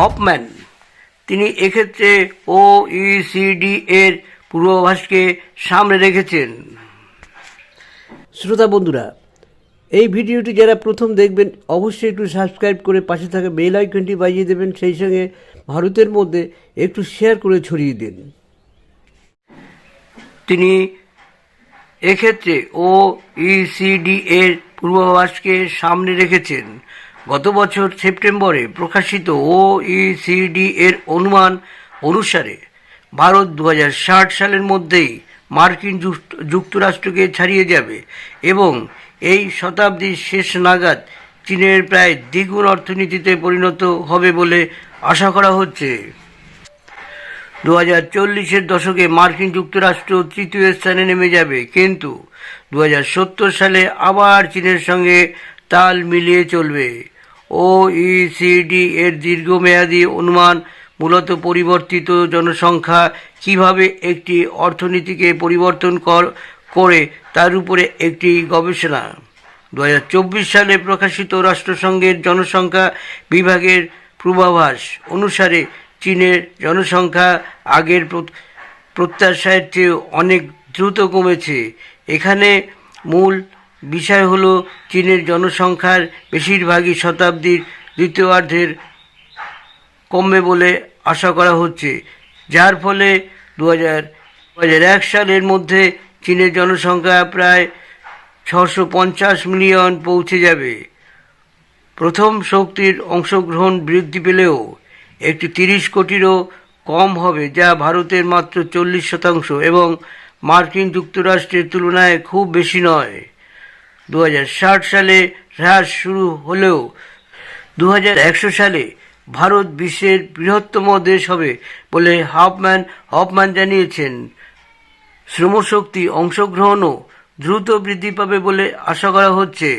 Hofmann. তিনি এক্ষেত্রে ও ECD এর পূর্বাভাসকে সামনে রেখেছেন। শ্রোতা বন্ধুরা এই ভিডিওটি যারা প্রথম দেখবেন অবশ্যই একটু সাবস্ক্রাইব করে পাশে থাকা বেল আইকনটি বাজিয়ে দেবেন। সেই সঙ্গে ভারতের মধ্যে একটু শেয়ার করে ছড়িয়ে দিন। তিনি এক্ষেত্রে ও ইসিডি এর পূর্বাভাসকে সামনে রেখেছেন। গত বছর সেপ্টেম্বরে প্রকাশিত ও ইসিডি এর অনুমান অনুসারে ভারত দু হাজার ষাট সালের মধ্যেই মার্কিন যুক্ত- যুক্তরাষ্ট্রকে ছাড়িয়ে যাবে এবং এই শতাব্দীর শেষ নাগাদ চীনের প্রায় দ্বিগুণ অর্থনীতিতে পরিণত হবে বলে আশা করা হচ্ছে। দু হাজার চল্লিশের দশকে মার্কিন যুক্তরাষ্ট্র তৃতীয় স্থানে নেমে যাবে, কিন্তু দু হাজার সত্তর সালে আবার চীনের সঙ্গে তাল মিলিয়ে চলবে। ও ইসিডি এর দীর্ঘমেয়াদী অনুমান মূলত পরিবর্তিত জনসংখ্যা কীভাবে একটি অর্থনীতিকে পরিবর্তন কর- করে তার উপরে একটি গবেষণা। দু হাজার চব্বিশ সালে প্রকাশিত রাষ্ট্রসংঘের জনসংখ্যা বিভাগের পূর্বাভাস অনুসারে চীনের জনসংখ্যা আগের প্র- প্রত্যাশার চেয়ে অনেক দ্রুত কমেছে। এখানে মূল বিষয় হলো চীনের জনসংখ্যার বেশিরভাগই শতাব্দীর দ্বিতীয়ার্ধের কমবে বলে আশা করা হচ্ছে। যার ফলে দু হাজার এক সালের মধ্যে চীনের জনসংখ্যা প্রায় ছশো পঞ্চাশ মিলিয়ন পৌঁছে যাবে। প্রথম শক্তির অংশগ্রহণ বৃদ্ধি পেলেও একটি তিরিশ কোটিরও কম হবে, যা ভারতের মাত্র চল্লিশ শতাংশ এবং মার্কিন যুক্তরাষ্ট্রের তুলনায় খুব বেশি নয়। দু হাজার ষাট সালে হ্রাস শুরু হলেও দু হাজার একশো সালে ভারত বিশ্বের বৃহত্তম দেশ হবে বলে হাফম্যান হফম্যান জানিয়েছেন। শ্রমশক্তি অংশগ্রহণও দ্রুত বৃদ্ধি পাবে বলে আশা করা হচ্ছে।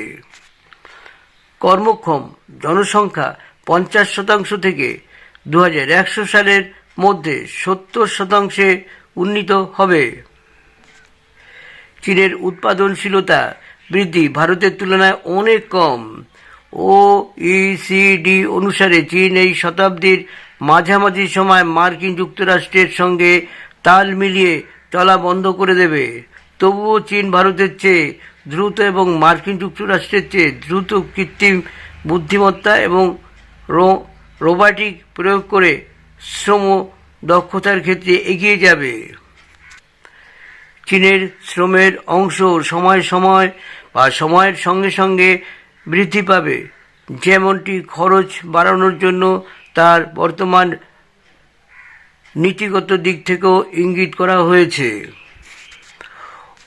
কর্মক্ষম জনসংখ্যা পঞ্চাশ শতাংশ থেকে দু সালের মধ্যে সত্তর শতাংশে উন্নীত হবে। চীনের উৎপাদনশীলতা বৃদ্ধি। ভারতের তুলনায় অনেক কম। ও ইসিডি অনুসারে চীন এই শতাব্দীর মাঝামাঝি সময় মার্কিন যুক্তরাষ্ট্রের সঙ্গে তাল মিলিয়ে চলা বন্ধ করে দেবে। তবুও চীন ভারতের চেয়ে দ্রুত এবং মার্কিন যুক্তরাষ্ট্রের চেয়ে দ্রুত কৃত্রিম বুদ্ধিমত্তা এবং রোবাটিক প্রয়োগ করে শ্রম দক্ষতার ক্ষেত্রে এগিয়ে যাবে। চীনের শ্রমের অংশ সময় সময় বা সময়ের সঙ্গে সঙ্গে বৃদ্ধি পাবে। যেমনটি খরচ বাড়ানোর জন্য তার বর্তমান নীতিগত দিক থেকেও ইঙ্গিত করা হয়েছে।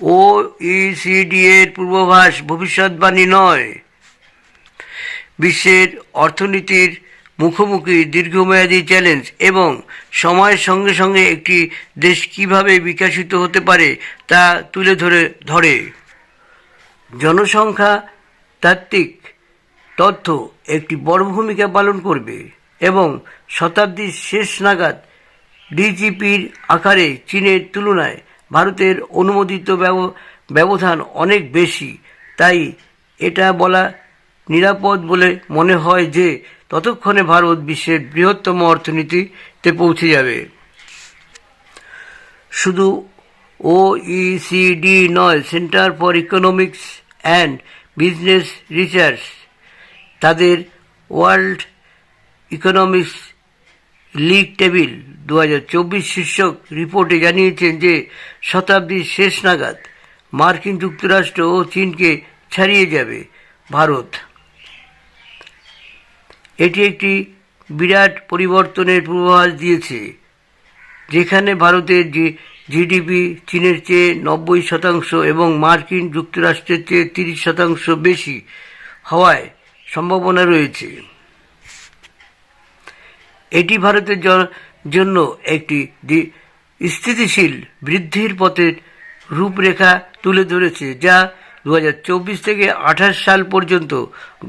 ও ইসিডি এর পূর্বাভাস ভবিষ্যৎবাণী নয়। বিশ্বের অর্থনীতির মুখোমুখি দীর্ঘমেয়াদী চ্যালেঞ্জ এবং সময়ের সঙ্গে সঙ্গে একটি দেশ কীভাবে বিকশিত হতে পারে তা তুলে ধরে ধরে। জনসংখ্যা, তাত্ত্বিক তথ্য একটি বড় ভূমিকা পালন করবে এবং শতাব্দীর শেষ নাগাদ ডিজিপির আকারে চীনের তুলনায় ভারতের অনুমোদিত ব্যব- ব্যবধান অনেক বেশি। তাই এটা বলা নিরাপদ বলে মনে হয় যে ততক্ষণে ভারত বিশ্বের বৃহত্তম অর্থনীতিতে পৌঁছে যাবে। শুধু ওইসিডি নয়, centre for economics and business research তাদের ওয়ার্ল্ড ইকোনমিক্স লিগ টেবিল দু হাজার চব্বিশ শীর্ষক রিপোর্টে জানিয়েছেন যে শতাব্দীর শেষ নাগাদ মার্কিন যুক্তরাষ্ট্র ও চীনকে ছাড়িয়ে যাবে ভারত। এটি একটি বিরাট পরিবর্তনের পূর্বাভাস দিয়েছে, যেখানে ভারতের জি জিডিপি চীনের চেয়ে নব্বই শতাংশ এবং মার্কিন যুক্তরাষ্ট্রের চেয়ে তিরিশ শতাংশ বেশি হওয়ায় সম্ভাবনা রয়েছে। এটি ভারতের জন্য একটি স্থিতিশীল বৃদ্ধির পথের রূপরেখা তুলে ধরেছে, যা দু হাজার চব্বিশ থেকে আঠাশ সাল পর্যন্ত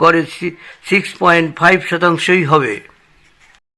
গড়ে সিক্স পয়েন্ট ফাইভ শতাংশই হবে।